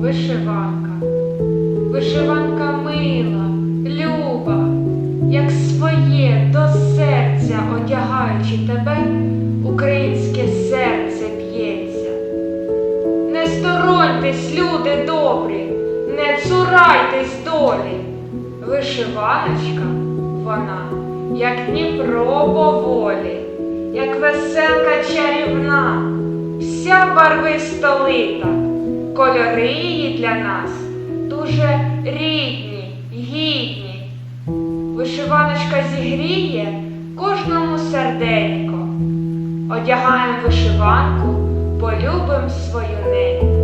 Вишиванка, вишиванка мила, люба, як своє до серця одягаючи тебе, українське серце б'ється. Не стороньтесь, люди добрі, не цурайтесь долі, вишиваночка вона як Дніпро поволі, як веселка чарівна, вся барвисто лита, кольори її для нас дуже рідні, гідні. Вишиваночка зігріє кожному серденько. Одягаємо вишиванку, полюбим свою неньку.